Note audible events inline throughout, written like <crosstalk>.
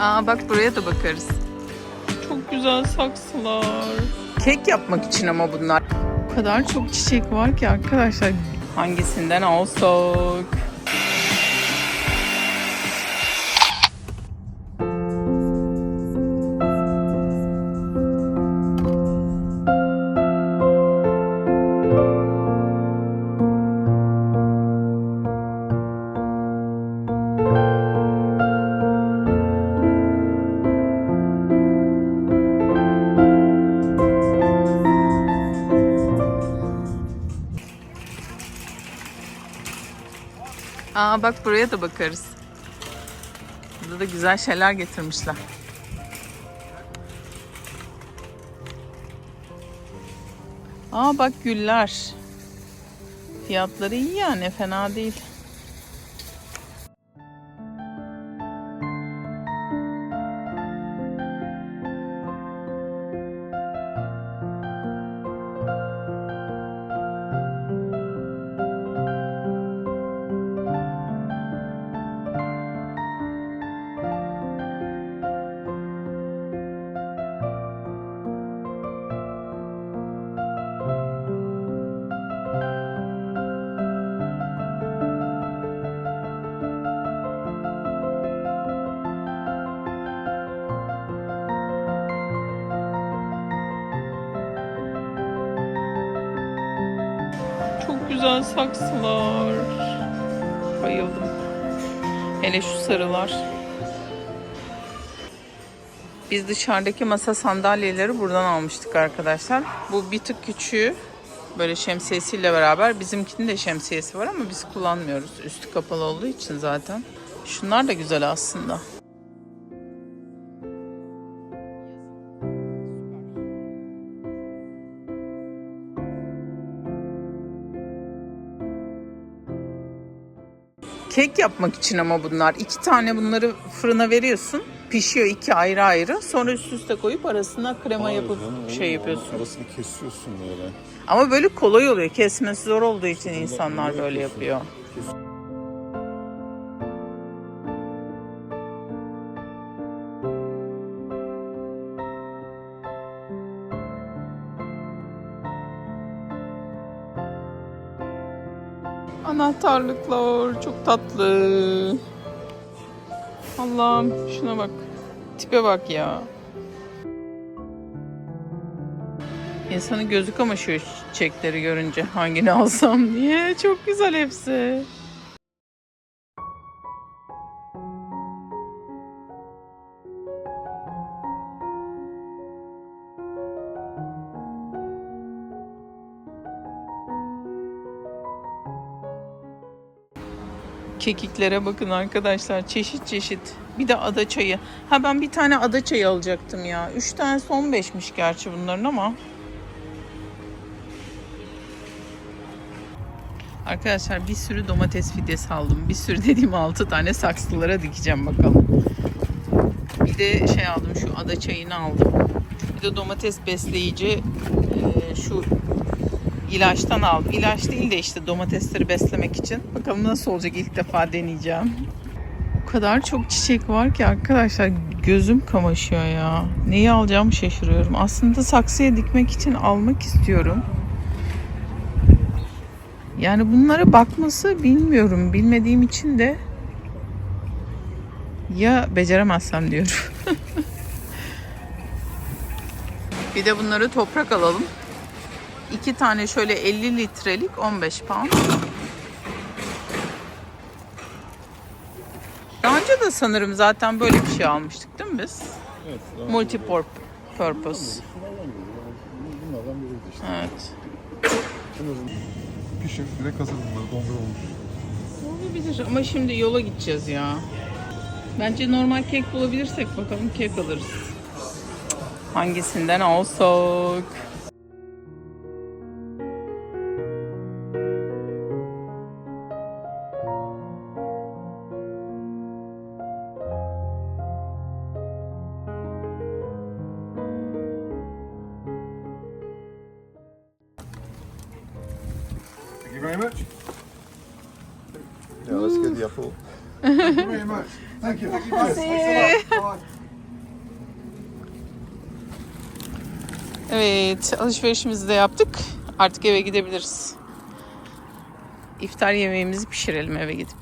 Aa bak buraya da bakarız. Çok güzel saksılar. Kek yapmak için ama bunlar. O kadar çok çiçek var ki arkadaşlar. Hangisinden alsak? Aa bak buraya da bakarız. Burada da güzel şeyler getirmişler. Aa bak güller. Fiyatları iyi yani fena değil. Güzel saksılar. Bayıldım. Hele şu sarılar. Biz dışarıdaki masa sandalyeleri buradan almıştık arkadaşlar. Bu bir tık küçüğü. Böyle şemsiyesiyle beraber. Bizimkinin de şemsiyesi var ama biz kullanmıyoruz. Üstü kapalı olduğu için zaten. Şunlar da güzel aslında. Kek yapmak için ama bunlar. iki tane bunları fırına veriyorsun. Pişiyor iki ayrı ayrı. Sonra üst üste koyup arasına krema yapıp şey yapıyorsun. Arasını kesiyorsun böyle. Ama böyle kolay oluyor. Kesmesi zor olduğu için insanlar böyle yapıyor. Anahtarlıklar çok tatlı. Allah'ım şuna bak. Tipe bak ya. İnsanın gözü kamaşıyor çiçekleri görünce hangini alsam diye. Çok güzel hepsi. Kekiklere bakın arkadaşlar. Çeşit çeşit. Bir de ada çayı. Ha ben bir tane ada çayı alacaktım ya. Üç tane son beşmiş gerçi bunların ama. Arkadaşlar bir sürü domates fidesi aldım. Bir sürü dediğim 6 tane saksılara dikeceğim bakalım. Bir de şey aldım şu ada çayını aldım. Bir de domates besleyici şu ilaçtan aldım. İlaç değil de işte domatesleri beslemek için. Bakalım nasıl olacak ilk defa deneyeceğim. O kadar çok çiçek var ki arkadaşlar gözüm kamaşıyor ya. Neyi alacağımı şaşırıyorum. Aslında saksıya dikmek için almak istiyorum. Yani bunlara bakması bilmiyorum. Bilmediğim için de ya beceremezsem diyorum. <laughs> bir de bunları toprak alalım. İki tane şöyle 50 litrelik 15 pound. Daha önce de sanırım zaten böyle bir şey almıştık değil mi biz? Evet. Multi purpose. Bunlardan biriydi işte. Evet. Pişir direkt hazır bunları dondurma olmuş. Olabilir ama şimdi yola gideceğiz ya. Bence normal kek bulabilirsek bakalım kek alırız. Hangisinden alsak? Very much. Yeah, let's get the apple. Thank you very much. Thank you. Evet, alışverişimizi de yaptık. Artık eve gidebiliriz. İftar yemeğimizi pişirelim eve gidip.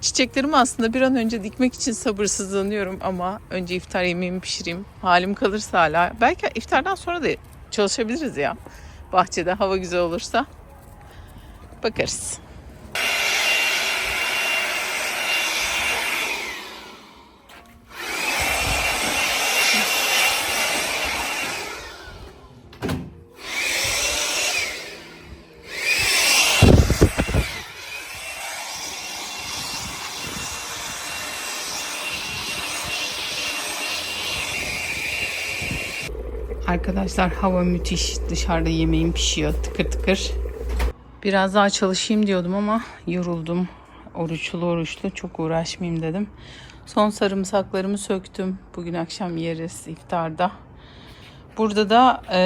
Çiçeklerimi aslında bir an önce dikmek için sabırsızlanıyorum ama önce iftar yemeğimi pişireyim. Halim kalırsa hala. Belki iftardan sonra da çalışabiliriz ya. Bahçede hava güzel olursa. Bakarız. Arkadaşlar hava müthiş. Dışarıda yemeğim pişiyor tıkır tıkır. Biraz daha çalışayım diyordum ama yoruldum. Oruçlu oruçlu çok uğraşmayayım dedim. Son sarımsaklarımı söktüm. Bugün akşam yeriz iftarda. Burada da e,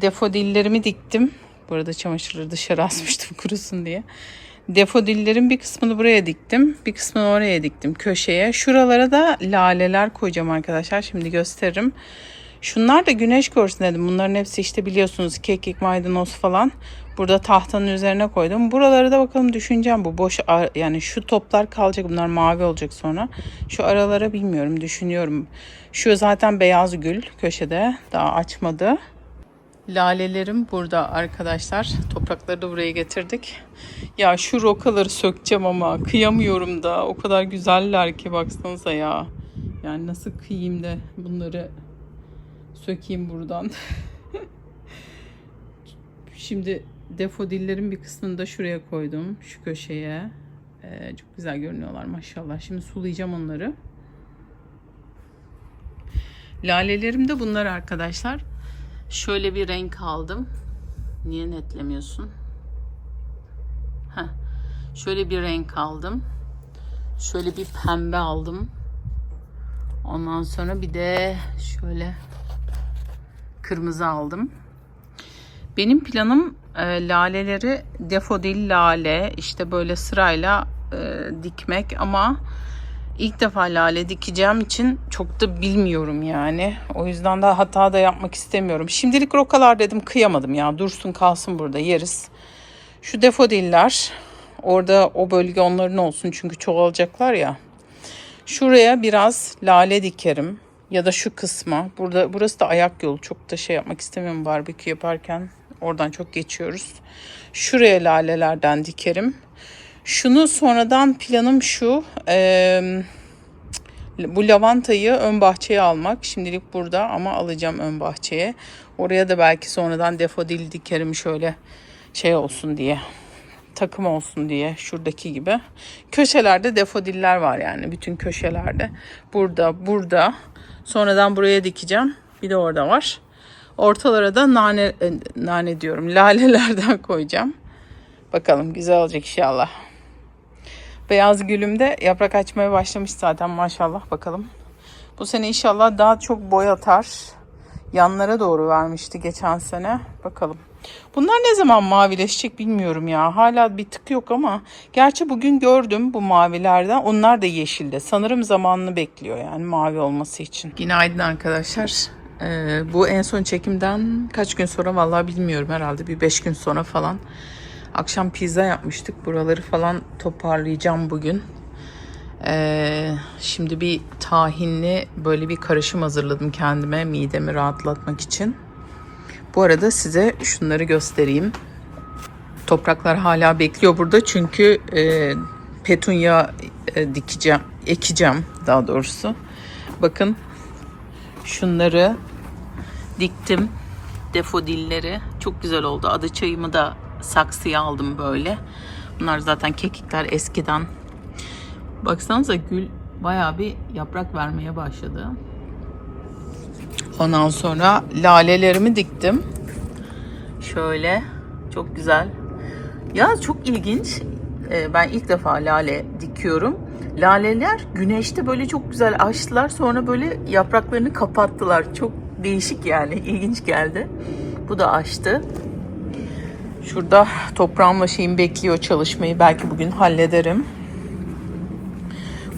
defodillerimi diktim. Burada çamaşırları dışarı <laughs> asmıştım kurusun diye. Defodillerin bir kısmını buraya diktim. Bir kısmını oraya diktim köşeye. Şuralara da laleler koyacağım arkadaşlar. Şimdi gösteririm. Şunlar da güneş görsün dedim. Bunların hepsi işte biliyorsunuz kekik, maydanoz falan. Burada tahtanın üzerine koydum. Buraları da bakalım düşüneceğim. Bu boş yani şu toplar kalacak. Bunlar mavi olacak sonra. Şu aralara bilmiyorum düşünüyorum. Şu zaten beyaz gül köşede. Daha açmadı. Lalelerim burada arkadaşlar. Toprakları da buraya getirdik. Ya şu rokaları sökeceğim ama kıyamıyorum da. O kadar güzeller ki baksanıza ya. Yani nasıl kıyayım da bunları sökeyim buradan. <laughs> Şimdi defodillerin bir kısmını da şuraya koydum. Şu köşeye. Ee, çok güzel görünüyorlar maşallah. Şimdi sulayacağım onları. Lalelerim de bunlar arkadaşlar. Şöyle bir renk aldım. Niye netlemiyorsun? Heh. Şöyle bir renk aldım. Şöyle bir pembe aldım. Ondan sonra bir de şöyle kırmızı aldım. Benim planım e, laleleri defodil lale işte böyle sırayla e, dikmek ama ilk defa lale dikeceğim için çok da bilmiyorum yani. O yüzden de hata da yapmak istemiyorum. Şimdilik rokalar dedim kıyamadım ya dursun kalsın burada yeriz. Şu defodiller orada o bölge onların olsun çünkü çoğalacaklar ya. Şuraya biraz lale dikerim ya da şu kısma. Burada burası da ayak yolu. Çok da şey yapmak istemiyorum barbekü yaparken. Oradan çok geçiyoruz. Şuraya lalelerden dikerim. Şunu sonradan planım şu. eee, bu lavantayı ön bahçeye almak. Şimdilik burada ama alacağım ön bahçeye. Oraya da belki sonradan defodil dikerim şöyle şey olsun diye takım olsun diye şuradaki gibi. Köşelerde defodiller var yani bütün köşelerde. Burada, burada. Sonradan buraya dikeceğim. Bir de orada var. Ortalara da nane, e, nane diyorum lalelerden <laughs> koyacağım. Bakalım güzel olacak inşallah. Beyaz gülüm de yaprak açmaya başlamış zaten maşallah bakalım. Bu sene inşallah daha çok boy atar. Yanlara doğru vermişti geçen sene. Bakalım. Bunlar ne zaman mavileşecek bilmiyorum ya. Hala bir tık yok ama. Gerçi bugün gördüm bu mavilerden. Onlar da yeşilde. Sanırım zamanını bekliyor yani mavi olması için. Günaydın arkadaşlar. Ee, bu en son çekimden kaç gün sonra vallahi bilmiyorum herhalde bir 5 gün sonra falan. Akşam pizza yapmıştık. Buraları falan toparlayacağım bugün. Ee, şimdi bir tahinli böyle bir karışım hazırladım kendime midemi rahatlatmak için. Bu arada size şunları göstereyim. Topraklar hala bekliyor burada çünkü e, petunya e, dikeceğim, ekeceğim daha doğrusu. Bakın şunları diktim. Defodilleri çok güzel oldu. Adı çayımı da saksıya aldım böyle. Bunlar zaten kekikler eskiden. Baksanıza gül bayağı bir yaprak vermeye başladı. Ondan sonra lalelerimi diktim. Şöyle çok güzel. Ya çok ilginç. Ee, Ben ilk defa lale dikiyorum. Laleler güneşte böyle çok güzel açtılar. Sonra böyle yapraklarını kapattılar. Çok değişik yani. ilginç geldi. Bu da açtı. Şurada toprağımla şeyim bekliyor çalışmayı. Belki bugün hallederim.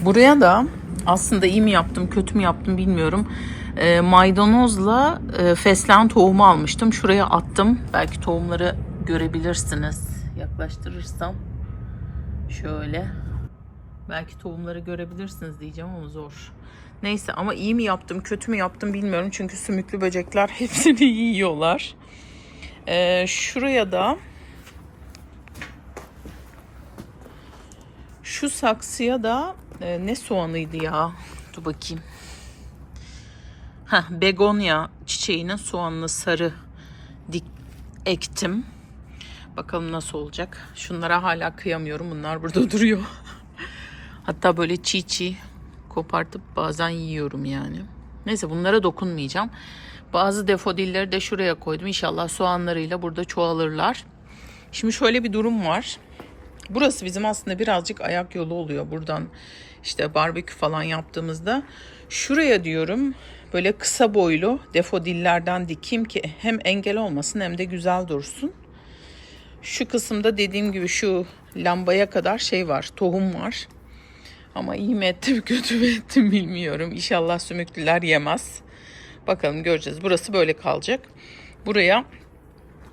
Buraya da aslında iyi mi yaptım, kötü mü yaptım bilmiyorum. Ee, maydanozla e, fesleğen tohumu almıştım. Şuraya attım. Belki tohumları görebilirsiniz. Yaklaştırırsam şöyle. Belki tohumları görebilirsiniz diyeceğim ama zor. Neyse ama iyi mi yaptım, kötü mü yaptım bilmiyorum. Çünkü sümüklü böcekler <laughs> hepsini yiyorlar. Ee, şuraya da şu saksıya da e, ne soğanıydı ya? Dur bakayım. Heh, begonya çiçeğinin soğanlı sarı dik ektim. Bakalım nasıl olacak. Şunlara hala kıyamıyorum. Bunlar burada <laughs> duruyor. Hatta böyle çiğ çiğ kopartıp bazen yiyorum yani. Neyse bunlara dokunmayacağım. Bazı defodilleri de şuraya koydum. İnşallah soğanlarıyla burada çoğalırlar. Şimdi şöyle bir durum var. Burası bizim aslında birazcık ayak yolu oluyor. Buradan işte barbekü falan yaptığımızda şuraya diyorum böyle kısa boylu defodillerden dikeyim ki hem engel olmasın hem de güzel dursun. Şu kısımda dediğim gibi şu lambaya kadar şey var, tohum var. Ama iyi mi ettim, kötü mü ettim bilmiyorum. İnşallah sümüklüler yemez. Bakalım göreceğiz. Burası böyle kalacak. Buraya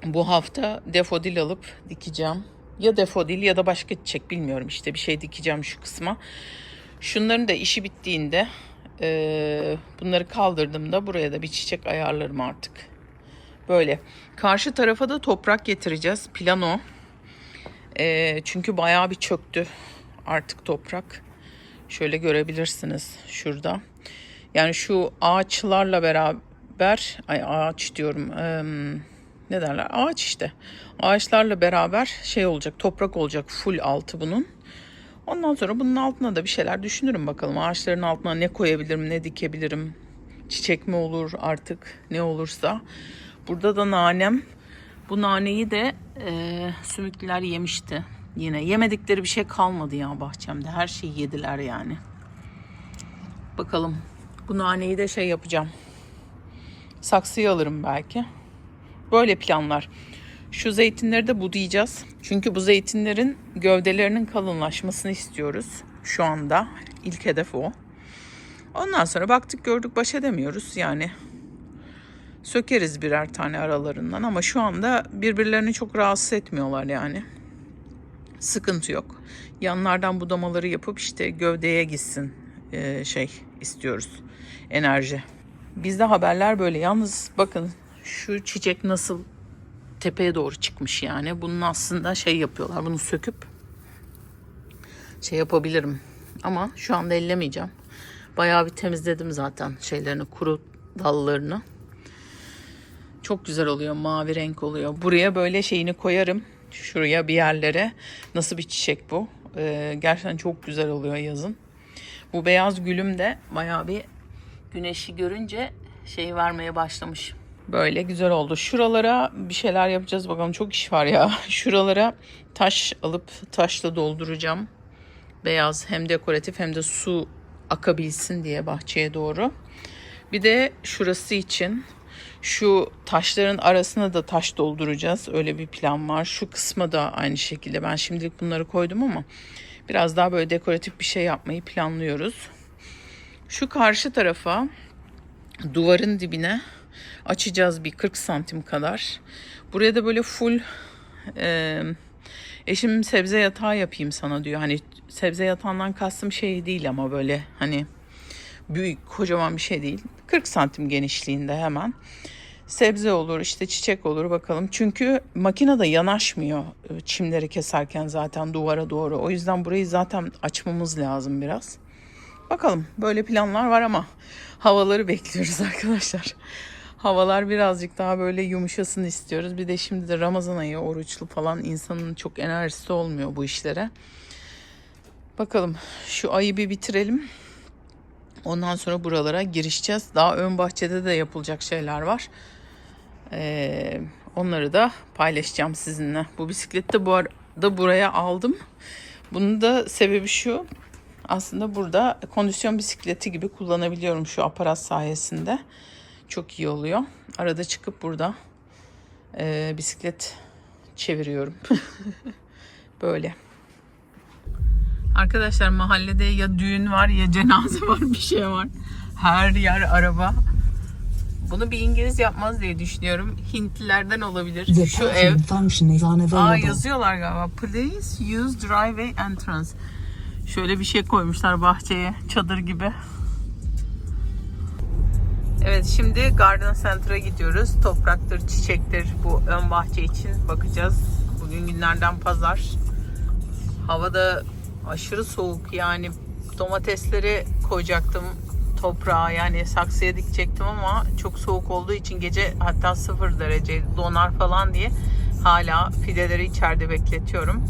bu hafta defodil alıp dikeceğim. Ya defodil ya da başka çiçek bilmiyorum işte bir şey dikeceğim şu kısma. Şunların da işi bittiğinde eee, bunları kaldırdığımda buraya da bir çiçek ayarlarım artık. Böyle. Karşı tarafa da toprak getireceğiz. Plano. Eee, çünkü bayağı bir çöktü artık toprak. Şöyle görebilirsiniz şurada. Yani şu ağaçlarla beraber, ay ağaç diyorum, em, ne derler? Ağaç işte. Ağaçlarla beraber şey olacak, toprak olacak full altı bunun. Ondan sonra bunun altına da bir şeyler düşünürüm bakalım. Ağaçların altına ne koyabilirim, ne dikebilirim. Çiçek mi olur artık ne olursa. Burada da nanem. Bu naneyi de e, sümüklüler yemişti. Yine yemedikleri bir şey kalmadı ya bahçemde. Her şeyi yediler yani. Bakalım. Bu naneyi de şey yapacağım. Saksıya alırım belki. Böyle planlar. Şu zeytinleri de budayacağız. Çünkü bu zeytinlerin gövdelerinin kalınlaşmasını istiyoruz şu anda. İlk hedef o. Ondan sonra baktık gördük baş edemiyoruz yani. Sökeriz birer tane aralarından ama şu anda birbirlerini çok rahatsız etmiyorlar yani. Sıkıntı yok. Yanlardan budamaları yapıp işte gövdeye gitsin e, şey istiyoruz. Enerji. Bizde haberler böyle. Yalnız bakın şu çiçek nasıl tepeye doğru çıkmış yani. Bunun aslında şey yapıyorlar. Bunu söküp şey yapabilirim. Ama şu anda ellemeyeceğim. Bayağı bir temizledim zaten şeylerini, kuru dallarını. Çok güzel oluyor. Mavi renk oluyor. Buraya böyle şeyini koyarım. Şuraya bir yerlere. Nasıl bir çiçek bu? Ee, gerçekten çok güzel oluyor yazın. Bu beyaz gülüm de bayağı bir güneşi görünce şey vermeye başlamış. Böyle güzel oldu. Şuralara bir şeyler yapacağız bakalım. Çok iş var ya. <laughs> Şuralara taş alıp taşla dolduracağım. Beyaz hem dekoratif hem de su akabilsin diye bahçeye doğru. Bir de şurası için şu taşların arasına da taş dolduracağız. Öyle bir plan var. Şu kısma da aynı şekilde. Ben şimdilik bunları koydum ama biraz daha böyle dekoratif bir şey yapmayı planlıyoruz. Şu karşı tarafa duvarın dibine açacağız bir 40 santim kadar. Buraya da böyle full e, eşim sebze yatağı yapayım sana diyor. Hani sebze yatağından kastım şey değil ama böyle hani büyük kocaman bir şey değil. 40 santim genişliğinde hemen. Sebze olur işte çiçek olur bakalım. Çünkü makinede yanaşmıyor e, çimleri keserken zaten duvara doğru. O yüzden burayı zaten açmamız lazım biraz. Bakalım böyle planlar var ama havaları bekliyoruz <laughs> arkadaşlar. Havalar birazcık daha böyle yumuşasın istiyoruz. Bir de şimdi de Ramazan ayı oruçlu falan insanın çok enerjisi olmuyor bu işlere. Bakalım şu ayı bir bitirelim. Ondan sonra buralara girişeceğiz. Daha ön bahçede de yapılacak şeyler var. Ee, onları da paylaşacağım sizinle. Bu bisikleti de bu arada buraya aldım. Bunun da sebebi şu. Aslında burada kondisyon bisikleti gibi kullanabiliyorum şu aparat sayesinde. Çok iyi oluyor. Arada çıkıp burada e, bisiklet çeviriyorum. <laughs> Böyle. Arkadaşlar mahallede ya düğün var ya cenaze <laughs> var bir şey var. Her yer araba. Bunu bir İngiliz yapmaz diye düşünüyorum. Hintlilerden olabilir. The Şu ev. Aa yazıyorlar galiba. Please use driveway entrance. Şöyle bir şey koymuşlar bahçeye. Çadır gibi. Evet şimdi Garden Center'a gidiyoruz. Topraktır, çiçektir bu ön bahçe için bakacağız. Bugün günlerden pazar. Hava da aşırı soğuk yani domatesleri koyacaktım toprağa yani saksıya dikecektim ama çok soğuk olduğu için gece hatta sıfır derece donar falan diye hala fideleri içeride bekletiyorum.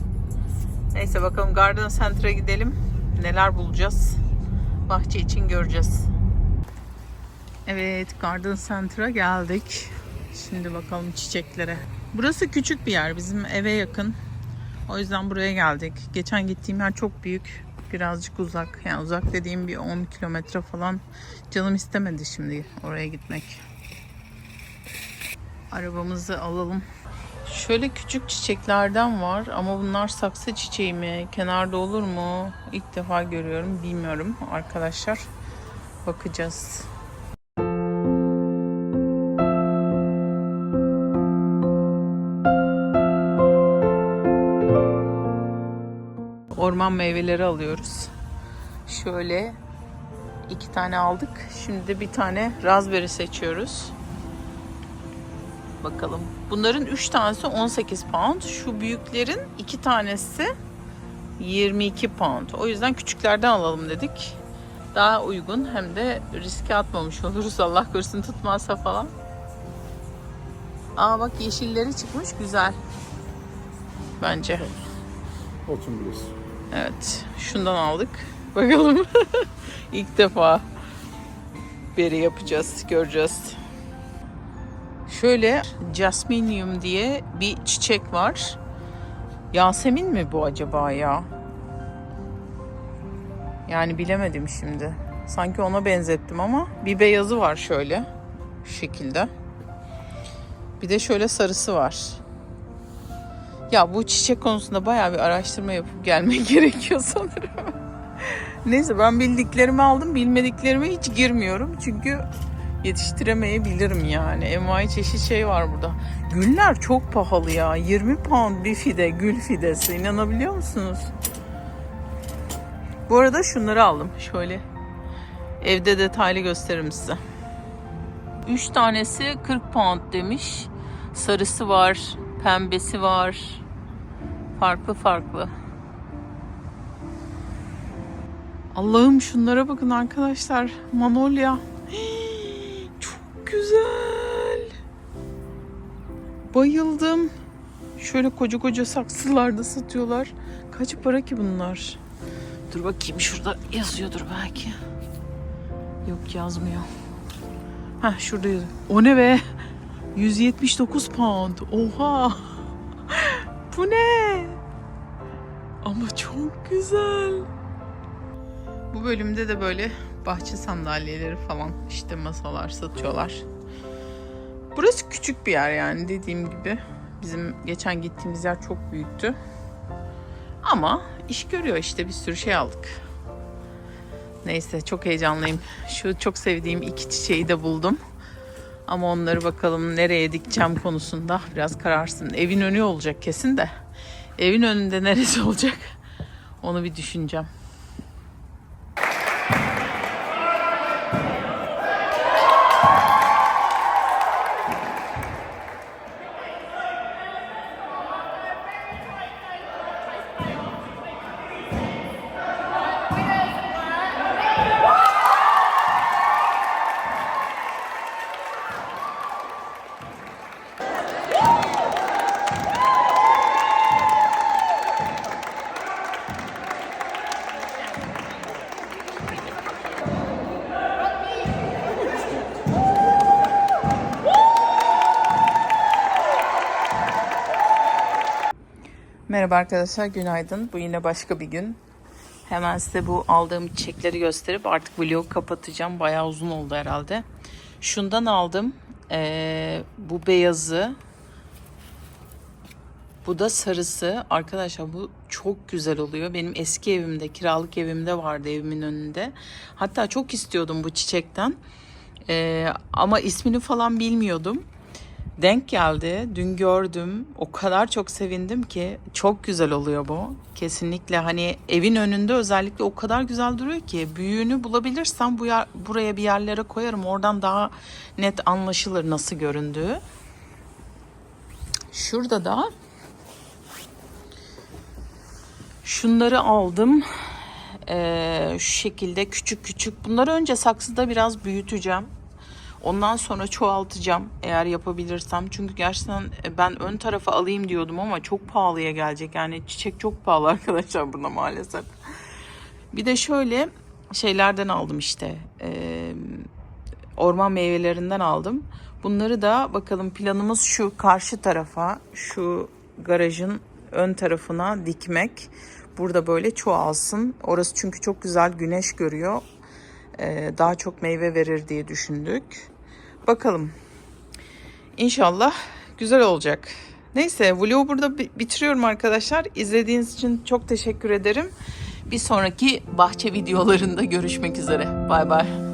Neyse bakalım Garden Center'a gidelim. Neler bulacağız? Bahçe için göreceğiz. Evet Garden Center'a geldik. Şimdi bakalım çiçeklere. Burası küçük bir yer. Bizim eve yakın. O yüzden buraya geldik. Geçen gittiğim yer çok büyük. Birazcık uzak. Yani uzak dediğim bir 10 kilometre falan. Canım istemedi şimdi oraya gitmek. Arabamızı alalım. Şöyle küçük çiçeklerden var ama bunlar saksı çiçeği mi? Kenarda olur mu? İlk defa görüyorum. Bilmiyorum arkadaşlar. Bakacağız. Orman meyveleri alıyoruz. Şöyle iki tane aldık. Şimdi de bir tane raspberry seçiyoruz. Bakalım. Bunların 3 tanesi 18 pound. Şu büyüklerin 2 tanesi 22 pound. O yüzden küçüklerden alalım dedik. Daha uygun hem de riske atmamış oluruz. <laughs> Allah korusun tutmazsa falan. Aa bak yeşilleri çıkmış güzel. Bence. Oturun biraz. Evet. Şundan aldık. <laughs> Bakalım. İlk defa beri yapacağız. Göreceğiz. Şöyle Jasminium diye bir çiçek var. Yasemin mi bu acaba ya? Yani bilemedim şimdi. Sanki ona benzettim ama bir beyazı var şöyle. Şu şekilde. Bir de şöyle sarısı var. Ya bu çiçek konusunda bayağı bir araştırma yapıp gelmek <laughs> gerekiyor sanırım. Neyse ben bildiklerimi aldım. Bilmediklerime hiç girmiyorum. Çünkü yetiştiremeyebilirim yani. Envai çeşit şey var burada. Güller çok pahalı ya. 20 pound bir fide, gül fidesi. İnanabiliyor musunuz? Bu arada şunları aldım. Şöyle evde detaylı gösteririm size. 3 tanesi 40 pound demiş. Sarısı var, pembesi var. Farklı farklı. Allah'ım şunlara bakın arkadaşlar. Manolya. <gasps> Çok güzel. Bayıldım. Şöyle koca koca saksılarda satıyorlar. Kaç para ki bunlar? Dur bakayım şurada yazıyordur belki. Yok yazmıyor. Heh şurada yazıyor. O ne be? 179 pound. Oha. Bu ne? Ama çok güzel. Bu bölümde de böyle bahçe sandalyeleri falan işte masalar satıyorlar. Burası küçük bir yer yani dediğim gibi. Bizim geçen gittiğimiz yer çok büyüktü. Ama iş görüyor işte bir sürü şey aldık. Neyse çok heyecanlıyım. Şu çok sevdiğim iki çiçeği de buldum. Ama onları bakalım nereye dikeceğim konusunda biraz kararsın. Evin önü olacak kesin de. Evin önünde neresi <laughs> olacak? Onu bir düşüneceğim. Merhaba arkadaşlar, günaydın. Bu yine başka bir gün. Hemen size bu aldığım çiçekleri gösterip artık vlogu kapatacağım. Bayağı uzun oldu herhalde. Şundan aldım. Ee, bu beyazı. Bu da sarısı. Arkadaşlar bu çok güzel oluyor. Benim eski evimde, kiralık evimde vardı evimin önünde. Hatta çok istiyordum bu çiçekten. Ee, ama ismini falan bilmiyordum. Denk geldi. Dün gördüm. O kadar çok sevindim ki. Çok güzel oluyor bu. Kesinlikle hani evin önünde özellikle o kadar güzel duruyor ki. Büyüğünü bulabilirsem bu yer, buraya bir yerlere koyarım. Oradan daha net anlaşılır nasıl göründüğü. Şurada da şunları aldım. Ee, şu şekilde küçük küçük. Bunları önce saksıda biraz büyüteceğim. Ondan sonra çoğaltacağım eğer yapabilirsem. Çünkü gerçekten e, ben ön tarafa alayım diyordum ama çok pahalıya gelecek. Yani çiçek çok pahalı <laughs> arkadaşlar buna maalesef. Bir de şöyle şeylerden aldım işte. Ee, orman meyvelerinden aldım. Bunları da bakalım planımız şu karşı tarafa, şu garajın ön tarafına dikmek. Burada böyle çoğalsın. Orası çünkü çok güzel güneş görüyor. Ee, daha çok meyve verir diye düşündük. Bakalım. İnşallah güzel olacak. Neyse vlogu burada bi- bitiriyorum arkadaşlar. İzlediğiniz için çok teşekkür ederim. Bir sonraki bahçe videolarında görüşmek üzere. Bay bay.